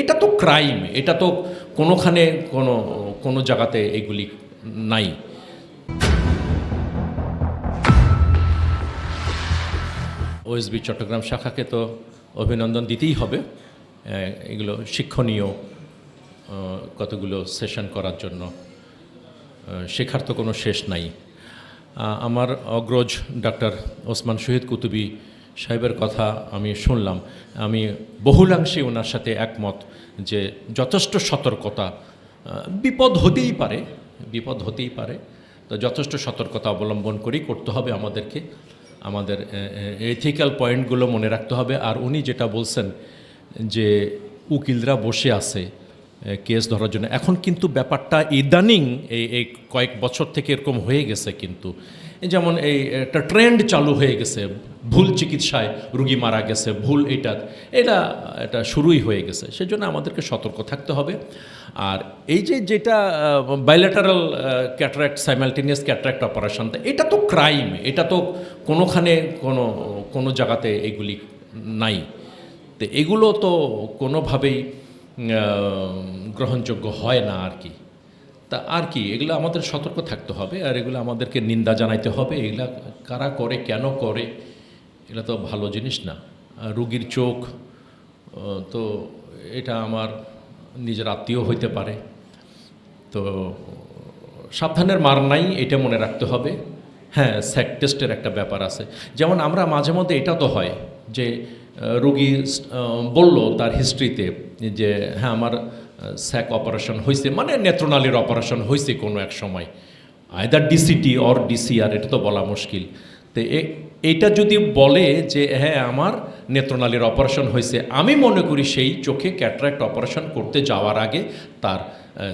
এটা তো ক্রাইম এটা তো কোনোখানে কোনো কোনো জায়গাতে এগুলি নাই। ওএসবি চট্টগ্রাম শাখাকে তো অভিনন্দন দিতেই হবে। এগুলো শিক্ষণীয় কতগুলো সেশন করার জন্য শেখার তো কোনো শেষ নাই। আমার অগ্রজ ডাক্তার ওসমান শহীদ কুতুবি সাহেবের কথা আমি শুনলাম। আমি বহুলাংশে ওনার সাথে একমত যে যথেষ্ট সতর্কতা বিপদ হতেই পারে, বিপদ হতেই পারে। তো যথেষ্ট সতর্কতা অবলম্বন করেই করতে হবে আমাদেরকে। আমাদের এথিক্যাল পয়েন্টগুলো মনে রাখতে হবে। আর উনি যেটা বলছেন যে উকিলরা বসে আছে কেস ধরার জন্য। এখন কিন্তু ব্যাপারটা ইদানিং এই এই কয়েক বছর থেকে এরকম হয়ে গেছে কিন্তু। যেমন এই, একটা ট্রেন্ড চালু হয়ে গেছে, ভুল চিকিৎসায় রুগী মারা গেছে, ভুল এটা এটা এটা শুরুই হয়ে গেছে। সেজন্য আমাদেরকে সতর্ক থাকতে হবে। আর এই যে যেটা bilateral cataract simultaneous cataract operation এটা তো ক্রাইম এটা তো কোনোখানে, কোনো কোনো জায়গাতে এগুলি নাই। তো এগুলো তো কোনোভাবেই গ্রহণযোগ্য হয় না আর কি। তা আর কি, এগুলো আমাদের সতর্ক থাকতে হবে আর এগুলো আমাদেরকে নিন্দা জানাইতে হবে। এগুলা কারা করে, কেন করে, এগুলো তো ভালো জিনিস না। রুগীর চোখ তো এটা আমার নিজের আত্মীয় হইতে পারে। তো সাবধানের মার নাই, এটা মনে রাখতে হবে। হ্যাঁ স্যাক টেস্টের একটা ব্যাপার আছে। যেমন আমরা মাঝে মধ্যে এটা তো হয় যে রোগী বলল তার হিস্ট্রিতে যে হ্যাঁ আমার স্যাক অপারেশন হয়েছে মানে নেত্রনালীর অপারেশন হয়েছে কোনো এক সময়। আয়দার ডিসিটি অর ডিসিআর এটা তো বলা মুশকিল। তো এ- এইটা যদি বলে যে হ্যাঁ আমার নেত্রনালীর অপারেশন হয়েছে আমি মনে করি সেই চোখে ক্যাটারাক্ট অপারেশন করতে যাওয়ার আগে তার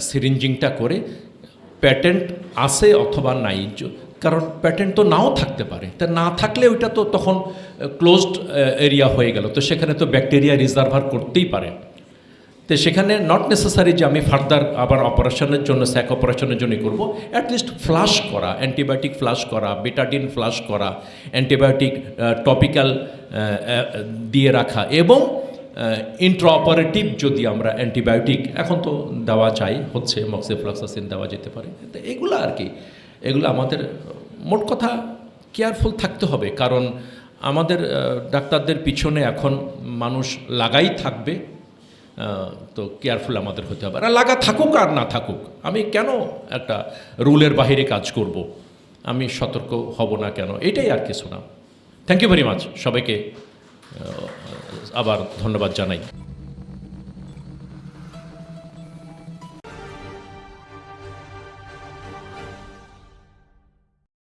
সিরিঞ্জিংটা করে প্যাটেন্ট আছে অথবা নাই কারণ প্যাটেন্ট তো নাও থাকতে পারে। তা না থাকলে ওইটা তো তখন ক্লোজড এরিয়া হয়ে গেল। তো সেখানে তো ব্যাকটেরিয়া রিজার্ভার করতেই পারে। তো সেখানে নট নেসেসারি যে আমি ফার্দার আবার অপারেশনের জন্য স্যাক অপারেশনের জন্য করব। অ্যাটলিস্ট ফ্লাশ করা অ্যান্টিবায়োটিক ফ্লাশ করা বেটাডিন ফ্লাশ করা অ্যান্টিবায়োটিক টপিক্যাল দিয়ে রাখা এবং ইন্ট্রাঅপারেটিভ যদি আমরা অ্যান্টিবায়োটিক এখন তো দেওয়া চাই হচ্ছে মক্সিফ্লক্সাসিন দেওয়া যেতে পারে। তো এগুলো আর কি। এগুলো আমাদের, মোট কথা কেয়ারফুল থাকতে হবে। কারণ আমাদের ডাক্তারদের পিছনে এখন মানুষ লাগাই থাকবে তো কেয়ারফুল আমাদের হতে হবে। আর লাগা থাকুক আর না থাকুক, আমি কেন একটা রুলের বাইরে কাজ করব? আমি সতর্ক হব না কেন? এটাই আর কিছু না থ্যাংক ইউ ভেরি মাচ সবাইকে আবার ধন্যবাদ জানাই।